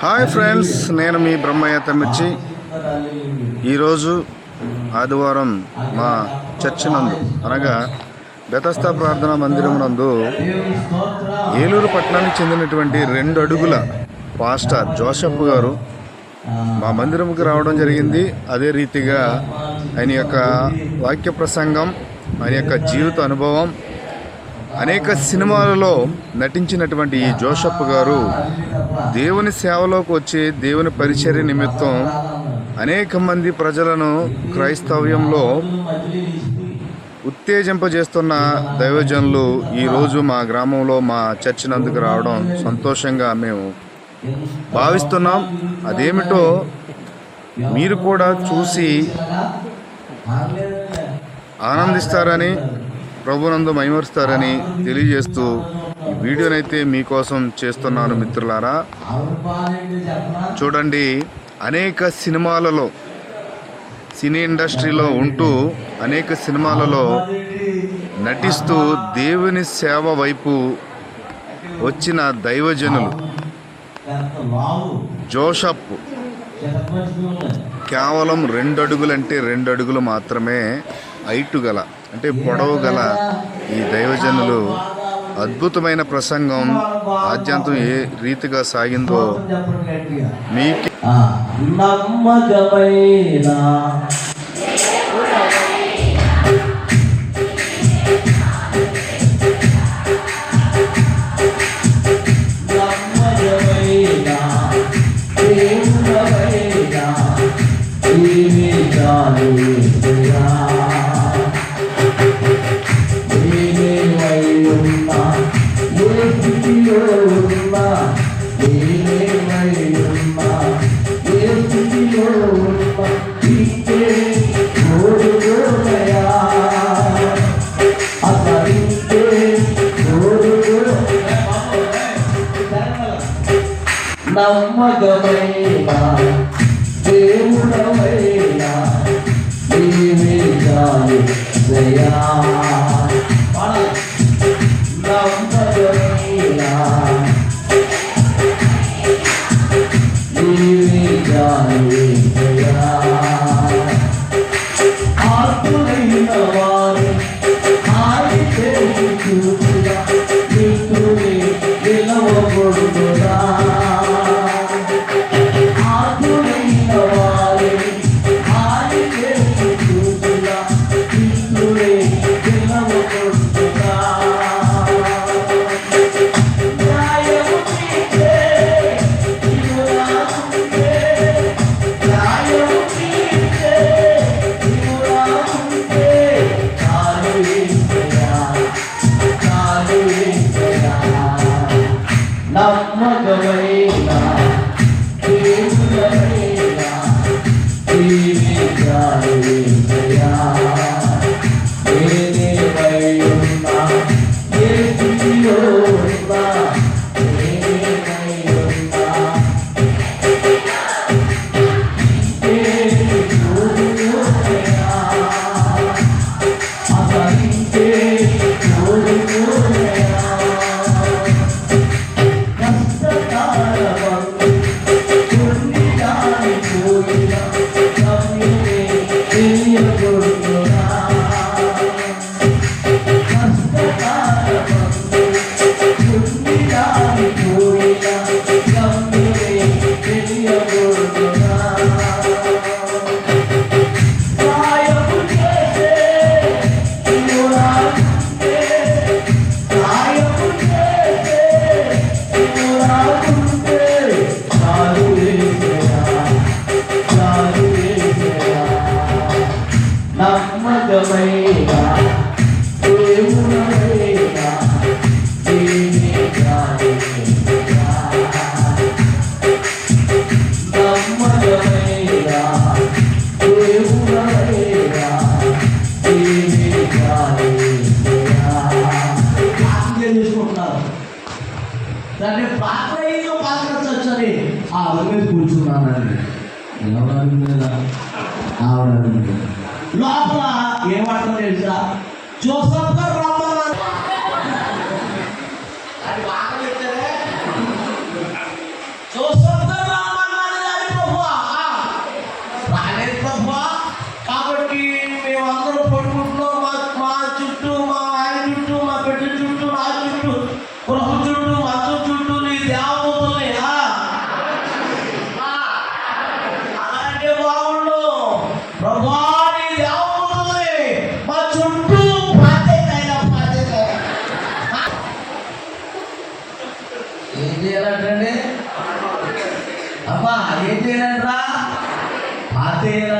Hi friends నేను మీ బ్రహ్మయ్య తమ్మిచ్చి ఈరోజు ఆదివారం మా చర్చి నందు అనగా బెతస్తా ప్రార్థనా మందిరం నందు ఏలూరు పట్టణానికి చెందినటువంటి రెండు అడుగుల పాస్టర్ జోసఫ్ గారు మా మందిరంకి రావడం జరిగింది. అదే రీతిగా ఆయన యొక్క వాక్య ప్రసంగం ఆయన యొక్క జీవిత అనుభవం అనేక సినిమాలలో నటించినటువంటి ఈ జోషప్ప గారు దేవుని సేవలోకి వచ్చి దేవుని పరిచర్య నిమిత్తం అనేక మంది ప్రజలను క్రైస్తవ్యంలో ఉత్తేజింపజేస్తున్న దైవజనులు ఈరోజు మా గ్రామంలో మా చర్చి నందుకు రావడం సంతోషంగా మేము భావిస్తున్నాం. అదేమిటో మీరు కూడా చూసి ఆనందిస్తారని ప్రభునందు మైమరుస్తారని తెలియజేస్తూ ఈ వీడియోనైతే మీకోసం చేస్తున్నాను మిత్రులారా. చూడండి అనేక సినిమాలలో సినీ ఇండస్ట్రీలో ఉంటూ అనేక సినిమాలలో నటిస్తూ దేవుని సేవ వైపు వచ్చిన దైవజనులు. జోషప్ కేవలం రెండు అడుగులంటే రెండు అడుగులు మాత్రమే హైటు గల అంటే పొడవు గల ఈ దైవజనులు అద్భుతమైన ప్రసంగం ఆద్యంతం ఏ రీతిగా సాగిందో మీకు నమ్మకమైన నమ్మకమైన దేవుడమైన నీవే చాలు దయా అర్థం చేసుకుంటున్నారు దాన్ని ప్రాత్మయంగా పాల్గొనవచ్చని ఆ అరుగు మీద కూర్చున్నానండి ఎవరు అరుగు మీద ఆవిడ అరుగు మీద లోపల ఏమంటారు తెలుసా జోసఫ్ గారు రమ్మన్నా జోసఫ్ గారు రమ్మన్నారు కానీ ప్రభు రాలేదు ప్రభు కాబట్టి మేమందరూ అబ్బా ఏం చేయాలంటరా పాతేయాలంట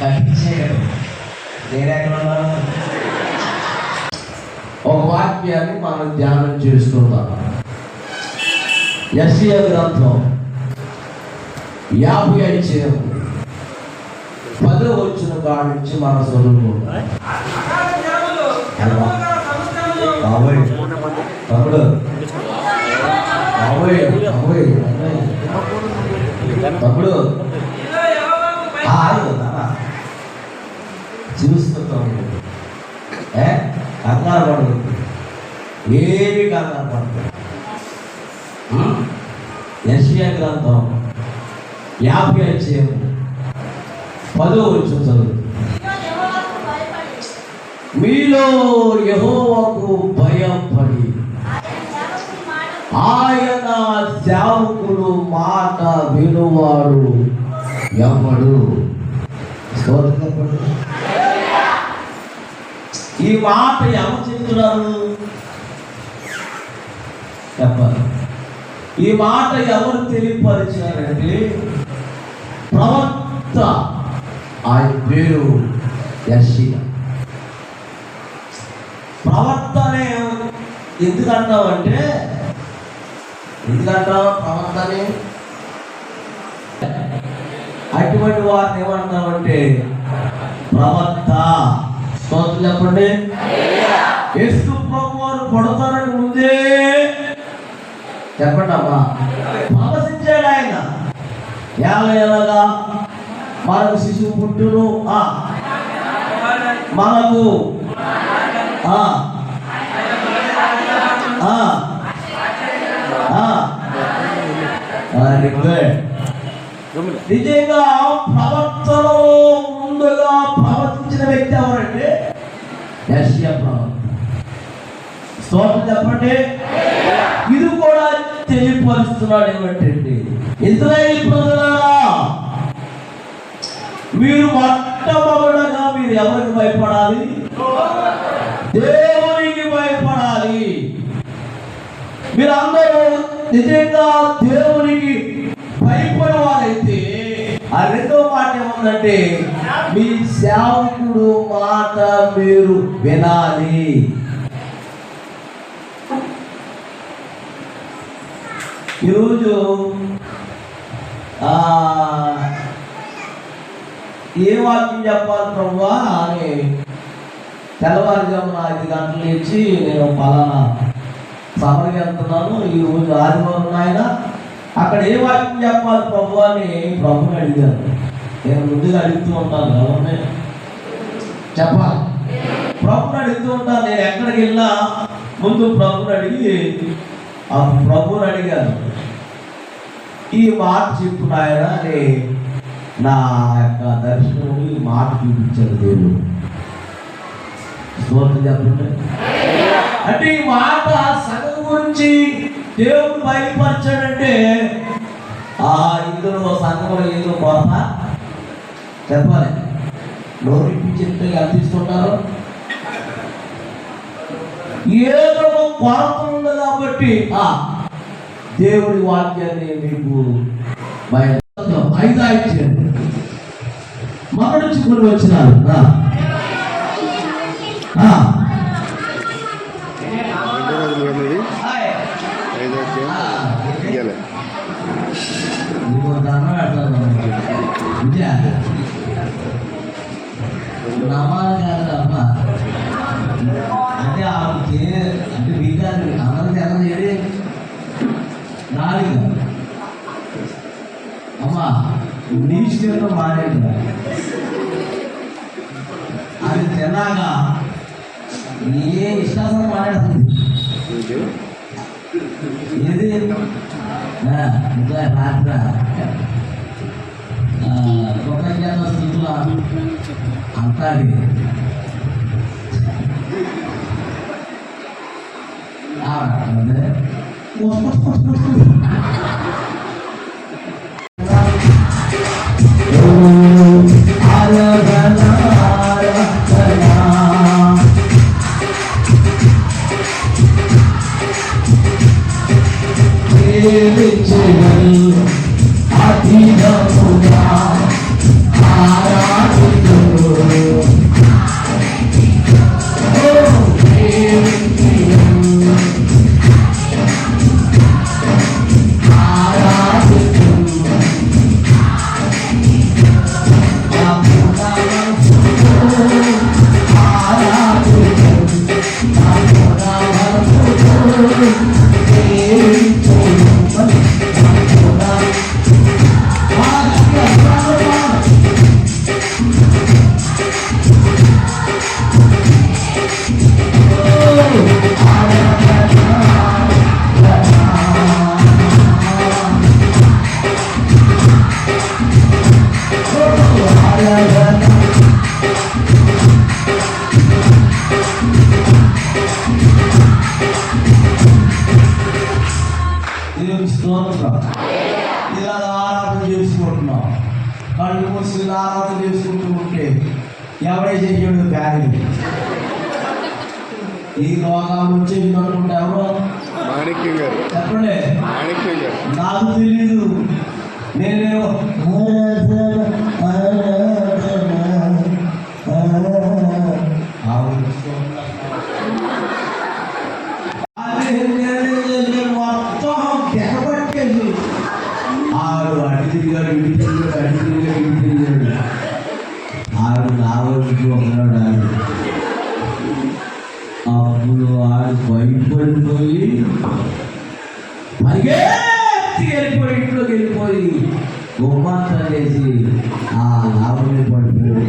కనిపించేయడు నేను ఎక్కడ ఉన్నాను ఒక వాక్యాన్ని మనం ధ్యానం చేస్తున్నాం యశయ గ్రంథం యాభై ఐదు పదో వచ్చిన కాడ నుంచి మన చదువుకుంటాం. బాబోయ్. తమ్ముడు బాబోయ్. బాబోయ్. తమ్ముడు ఆ, ఆగు, ఏ కంగారు పడదు ఏమి కంగారు పడదు యశ్యా గ్రంథం యాభై అధ్యాయం పదో వచ్చిన చదువు. మీలో యెహోవాకు భయపడి ఆయన సేవకులు మాట వినువాడు ఎవడు? స్తోత్రం చెప్పండి. ఈ మాట ఎవరు చెప్తున్నారు? చెప్పాలి. ఈ మాట ఎవరు తెలియపరిచారంటే ప్రవక్త ఆయన పేరు యర్షియా ప్రవక్తనే ఎందుకంటావంటే ఎందుకంటావు ప్రవక్తని? అటువంటి వారిని ఏమంటామంటే ప్రవక్త స్తోత్రం చెప్పండి యేసు ప్రభు వారు కొడతారని ముందే చెప్పండి అమ్మా ప్రవశించాడు ఆయన ఎలా ఎలాగా మనకు శిశువు పుట్టును మనకు నిజంగా స్తోత్రం చెప్పండి. ఇది కూడా తెలియపరుస్తున్నాడు ఏమంటే ఇజ్రాయేల్ ప్రజలారా మీరు మొట్టమొదటగా మీరు ఎవరికి భయపడాలి? దేవునికి భయపడాలి. మీరు అందరూ నిజంగా దేవునికి భయపడే వారైతే ఆ రెండో మాట ఏముందంటే మీ సేవకుడు మాట మీరు వినాలి. ఈరోజు ఏ వాక్యం చెప్పాలి ప్రభా అని తెల్లవారుజామున ఐదు గంటలు లేచి నేను పలానా సభకి వెళ్తున్నాను. ఈ రోజు ఆదివారం ఆయన అక్కడ ఏ వాక్యం చెప్పాలి ప్రభు అని ప్రభుని అడిగాను. నేను ముందుగా అడుగుతూ ఉంటాను. ఎవరిని? చెప్పాలి. ప్రభుని అడుగుతూ ఉంటాను. నేను ఎక్కడికి వెళ్ళినా ముందు ప్రభుని అడిగి ఆ ప్రభువుని అడిగాను. ఈ మాట చెప్పు నాయన అని నా యొక్క దర్శనం ఈ మాట చూపించాడు దేవుడు. స్తోత్రం చెప్పండి. అంటే ఈ మాట సగం గురించి దేవుడు బయలుపరిచాడంటే ఆ ఇందులో సంఘంలో ఏదో కొరత? చెప్పాలి. నోరిప్పి చెప్తే ఎలా ఏదో కొరత ఉంది కాబట్టి ఆ దేవుడి వాక్యాన్ని మీకు ఐదు నుంచి కొన్ని వచ్చినారు. ఆ. ఎన్ని నీ ఇష్టంలో మానేది అది తిన్నాక ఏ ఇష్టాసనం మానేస్తుంది ఇది ఇది ఆ, ఇంకా రాత్ర ఒక స్థితుల అంతాది ఆ, ప్రేమించెదను అతి ఆరాధింతును. ఇలా ఆరాధన చేసుకుంటున్నాం కళ్ళు మూసి ఆరాధన చేసుకుంటూ ఉంటే ఎవడే చెయ్యడు బ్యాగ్ ఈ రోగాలు వచ్చేవి అనుకుంటే ఎవరో చెప్పండి నాకు తెలీదు నేనేమో అప్పుడు ఆడు భయపడిపోయి పరిగెత్తి వెళ్ళిపోయి ఇంట్లోకి వెళ్ళిపోయి గుమ్మంతా చేసి ఆ లాభమే పడిపోయి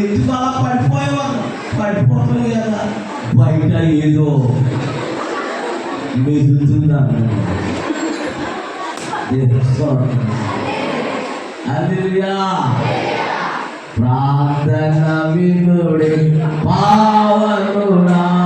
ఎందుకు అలా పడిపోయేవారు పడిపోతుంది కదా బయట ఏదో మెదులుతున్నాను ప్రార్థన వినుడి పావనుడా